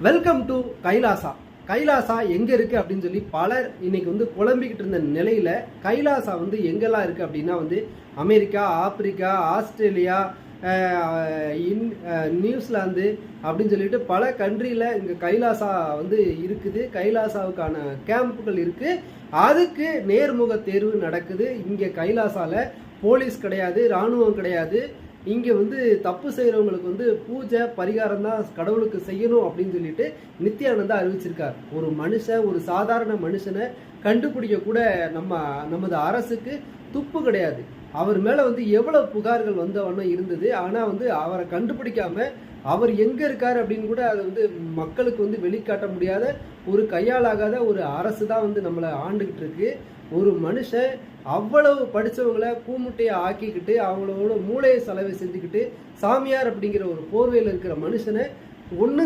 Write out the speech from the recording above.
Welcome to Kailasa Kailasa எங்க இருக்கு அப்படின்னு சொல்லி பலர் இன்னைக்கு வந்து குழம்பிக்கிட்டு இருந்த நிலையில கைலாசா வந்து எங்கெல்லாம் இருக்கு அப்படின்னா வந்து அமெரிக்கா ஆப்பிரிக்கா ஆஸ்திரேலியா இன்- நியூசிலாந்து அப்படின்னு சொல்லிட்டு பல கண்ட்ரியில் இங்கே கைலாசா வந்து இருக்குது. கைலாசாவுக்கான கேம்புகள் இருக்கு. அதுக்கு நேர்முக தேர்வு நடக்குது. இங்கே கைலாசால போலீஸ் கிடையாது இராணுவம் கிடையாது. இங்கே வந்து தப்பு செய்கிறவங்களுக்கு வந்து பூஜை பரிகாரம் தான் கடவுளுக்கு செய்யணும் அப்படின்னு சொல்லிட்டு நித்யானந்தா அறிவிச்சிருக்கார். ஒரு மனுஷன் ஒரு சாதாரண மனுஷனை கண்டுபிடிக்க கூட நம்ம நமது அரசுக்கு துப்பு கிடையாது. அவர் மேலே வந்து எவ்வளவு புகார்கள் வந்தவண்ணம் இருந்தது ஆனால் வந்து அவரை கண்டுபிடிக்காம அவர் எங்கே இருக்கார் அப்படின்னு கூட அதை வந்து மக்களுக்கு வந்து வெளிக்காட்ட முடியாத ஒரு கையாளாகாத ஒரு அரசு தான் வந்து நம்மளை ஆண்டுகிட்டு இருக்கு. ஒரு மனுஷன் அவ்வளவு படிச்சவங்கள கூமுட்டையை ஆக்கிக்கிட்டு அவங்களோட மூளையை செலவை செஞ்சுக்கிட்டு சாமியார் அப்படிங்கிற ஒரு போர்வையில் இருக்கிற மனுஷனை ஒன்று